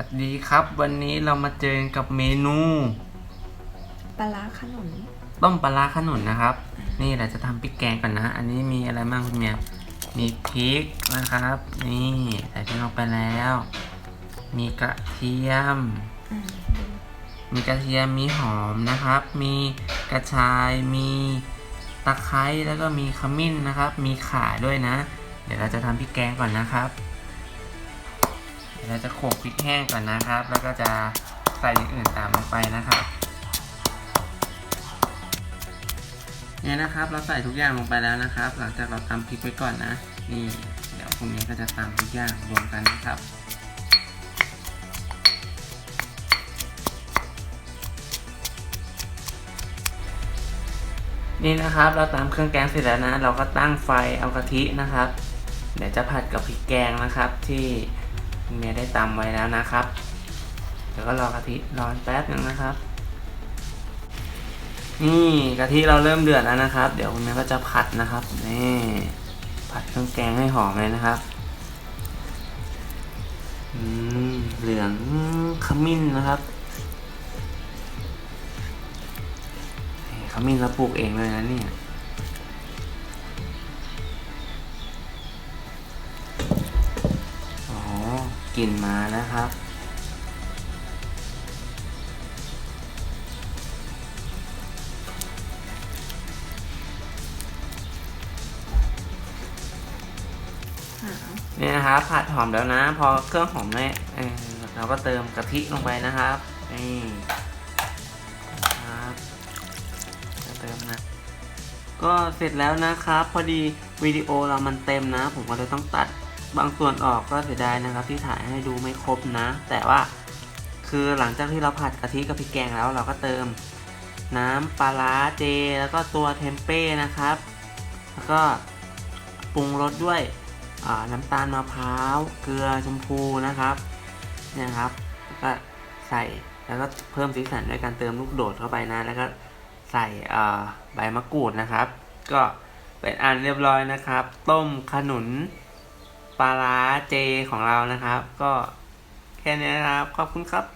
วัสดีครับ วันนี้เรามาเจอกับเมนูปลาร้าขนุนต้มปลาร้าขนุนนะครับ นี่เราจะทำพริกแกงก่อนนะ อันนี้มีอะไรบ้างคุณเมียมีพริกนะครับ นี่ใส่พริกลงไปแล้ว มีกระเทียม อืมมีกระเทียมมีหอมนะครับ มีกระชายมีตะไคร้แล้วก็มีขมิ้นนะครับ มีข่าด้วยนะ เดี๋ยวเราจะทำพริกแกงก่อนนะครับ เราจะโขลกพริกแห้งก่อนนะครับ แล้วก็จะใส่อย่างอื่นตามลงไปนะครับเนี่ยนะครับเราใส่ทุกอย่างลงไปแล้วนะครับ หลังจากเราตำพริกไว้ก่อนนะ นี่เดี๋ยวพรุ่งนี้ก็จะตำทุกอย่างรวมกันนะครับนี่นะครับเราตามเครื่องแกงเสร็จแล้วนะ เราก็ตั้งไฟเอากะทินะครับ เดี๋ยวจะผัดกับพริกแกงนะครับที่ เมียได้ตำไว้แล้วนะครับ เดี๋ยวก็รอกะทิร้อนแป๊บหนึงนะครับ นี่กะทิเราเริ่มเดือดแล้วนะครับ เดี๋ยวคุณแม่ก็จะผัดนะครับนี่ผัดเครื่องแกงให้หอมเลยนะครับอืมเหลืองขมิ้นนะครับขมิ้นเราปลูกเองเลยนะเนี่ย กลิ่นมาแล้วครับหาเนี่ยนะครับผัดหอมแล้วนะ พอเครื่องหอมเนี่ยเออเราก็เติมกะทิลงไปนะครับนี่ครับจะเติมนะก็เสร็จแล้วนะครับ พอดีวิดีโอเรามันเต็มนะ ผมก็เลยต้องตัด บางส่วนออกก็เสียดายนะครับที่ถ่ายให้ดูไม่ครบนะ แต่ว่าคือหลังจากที่เราผัดกะทิกับพริกแกงแล้วเราก็เติมน้ำปลาร้าเจ แล้วก็ตัวเทมเป้นะครับ แล้วก็ปรุงรสด้วยน้ำตาลมะพร้าวเกลือชมพูนะครับเนี่ยครับแล้วก็ใส่แล้วก็เพิ่มสีสันด้วยการเติมลูกโดดเข้าไปนะ แล้วก็ใส่ใบมะกรูดนะครับ ก็เป็นอันเรียบร้อยนะครับ ต้มขนุน ปลาร้าเจของเรานะครับ ก็แค่นี้นะครับ ขอบคุณครับ